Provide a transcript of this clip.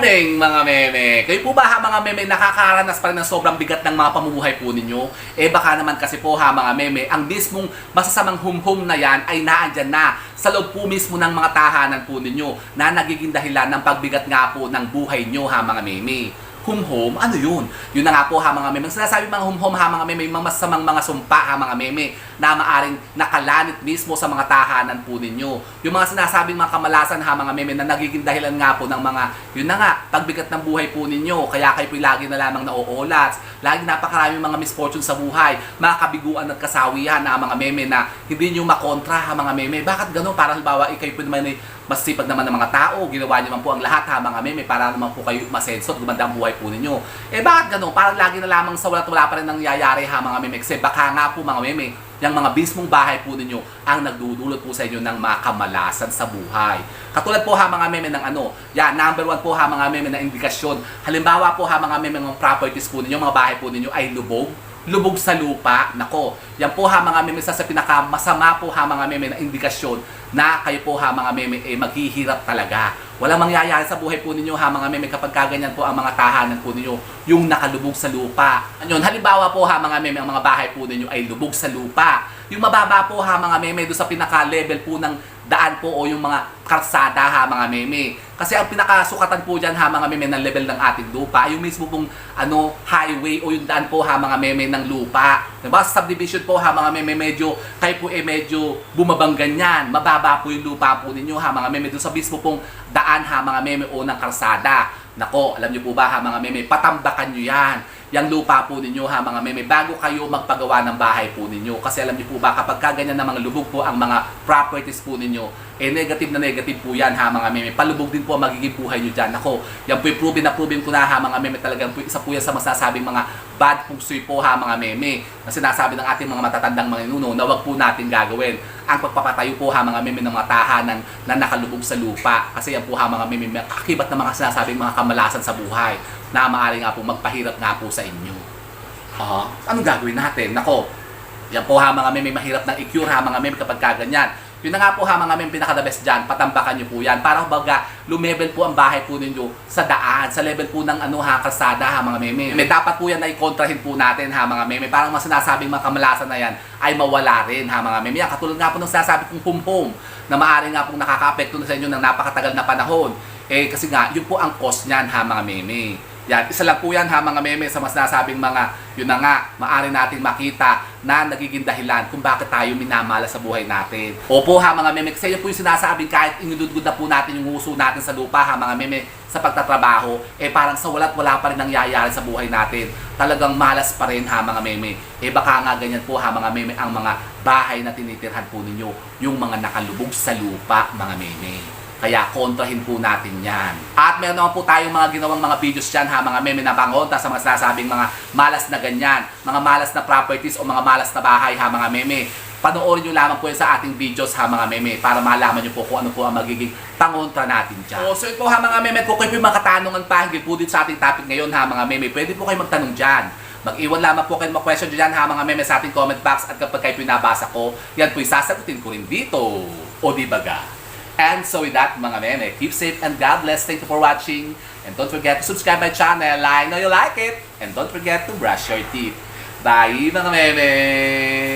morning mga meme! Kayo po ba ha mga meme nakakaranas pa rin ng sobrang bigat ng mga pamumuhay po ninyo? Eh baka naman kasi po ha mga meme, ang mismong masasamang hum-hum na yan ay naandyan na sa loob po mismo ng mga tahanan po ninyo na nagiging dahilan ng pagbigat nga po ng buhay nyo ha mga meme. Hum-hum? Ano yun? Yun na nga po ha mga meme. Ang sinasabi mga hum-hum ha mga meme, mga masamang mga sumpa ha mga meme na maaring nakalanit mismo sa mga tahanan po ninyo. Yung mga sinasabing mga kamalasan ha mga meme na nagiging dahilan nga po ng mga, yun na nga, pagbigat ng buhay po ninyo. Kaya kayo po lagi na lamang nauulat. Lagi napakaraming mga misfortune sa buhay. Mga kabiguan at kasawihan ha mga meme na hindi nyo makontra ha mga meme. Bakit gano'n? Parang halimbawa, ikaw po naman ay masipag naman ng mga tao, ginawa niyo man po ang lahat ha mga meme para naman po kayo masenso at gumanda ang buhay po ninyo. Eh bakit ganun? Parang lagi na lamang sa wala wala pa rin nangyayari ha mga meme. Kasi baka nga po mga meme, yung mga mismong bahay po ninyo ang nagdudulot po sa inyo ng mga kamalasan sa buhay. Katulad po ha mga meme ng ano, yan, number one po ha mga meme na indikasyon. Halimbawa po ha mga meme ng properties po ninyo, mga bahay po ninyo ay lubog lubog sa lupa. Nako, yan po ha mga meme sa sa pinakamasama po ha mga meme na indikasyon na kayo po ha mga meme eh maghihirap talaga. Walang mangyayari sa buhay po ninyo ha mga meme kapag kaganyan po ang mga tahanan po ninyo yung nakalubog sa lupa. Ano halimbawa po ha mga meme ang mga bahay po ninyo ay lubog sa lupa. Yung mababa po ha mga meme do sa pinaka-level po ng daan po o yung mga karsada ha mga meme. Kasi ang pinakasukatan po dyan ha mga meme ng level ng ating lupa, yung mismo pong ano, highway o yung daan po ha mga meme ng lupa. Diba? Sa subdivision po ha mga meme medyo, kayo po eh medyo bumabang ganyan. Mababa po yung lupa po ninyo ha mga meme. Doon sa mismo pong daan ha mga meme o ng karsada. Nako, alam niyo po ba ha mga meme, patambakan nyo yan. Yang lupa po ninyo ha mga meme bago kayo magpagawa ng bahay po ninyo. Kasi alam niyo po ba kapag kaganyan na mga lubog po ang mga properties po ninyo, eh negative na negative po yan ha mga meme. Palubog din po ang magiging buhay nyo dyan. Ako, yan po proven na proven ko na ha mga meme talagang po, isa po yan sa masasabing mga bad feng shui po ha mga meme. Na sinasabi ng ating mga matatandang mga ninuno na wag po natin gagawin ang pagpapatayo po ha mga meme ng mga tahanan na nakalubog sa lupa. Kasi yan po ha mga meme, may akibat na mga sinasabing mga kamalasan sa buhay na maaari nga po magpahirap nga po sa inyo. Ha? Anong gagawin natin? Nako, yan po ha mga meme, mahirap nang i-cure ha mga meme kapag kaganyan. Yun na nga po ha mga meme, pinaka-the best dyan, patambakan nyo po yan. Para baga, lumevel po ang bahay po ninyo sa daan, sa level po ng ano ha, kalsada ha mga meme. May dapat po yan ay kontrahin po natin ha mga meme. Parang mas sinasabing mga kamalasan na yan ay mawala rin ha mga meme. Yan, katulad nga po ng sinasabi kong pum-pum na maaari nga pong nakaka-apekto na sa inyo ng napakatagal na panahon. Eh kasi nga, yun po ang cause niyan ha mga meme. Yan, isa lang po yan ha mga meme sa mas nasabing mga, yun na nga, maaari nating makita na nagiging dahilan kung bakit tayo minamala sa buhay natin. Opo ha mga meme, kasi yun po yung sinasabing kahit inududgod na po natin yung uso natin sa lupa ha mga meme sa pagtatrabaho, eh parang sa wala't wala pa rin nangyayari sa buhay natin. Talagang malas pa rin ha mga meme. Eh baka nga ganyan po ha mga meme ang mga bahay na tinitirhan po ninyo, yung mga nakalubog sa lupa mga meme. Kaya kontrahin po natin yan. At meron naman po tayong mga ginawang mga videos dyan ha, mga meme na pangonta sa mga sinasabing mga malas na ganyan, mga malas na properties o mga malas na bahay ha mga meme. Panoorin nyo lamang po yan sa ating videos ha mga meme para malaman nyo po kung ano po ang magiging pangontra natin dyan. Oh, so ito ha mga meme, kung kayo po mga katanungan pa higit po dito sa ating topic ngayon ha mga meme, pwede po kayo magtanong dyan. Mag-iwan lamang po kayo mga question dyan ha mga meme sa ating comment box at kapag kayo pinabasa ko, yan po sasagutin ko rin dito. O di baga? And so with that, mga meme, keep safe and God bless. Thank you for watching. And don't forget to subscribe my channel. I know you like it. And don't forget to brush your teeth. Bye, mga meme!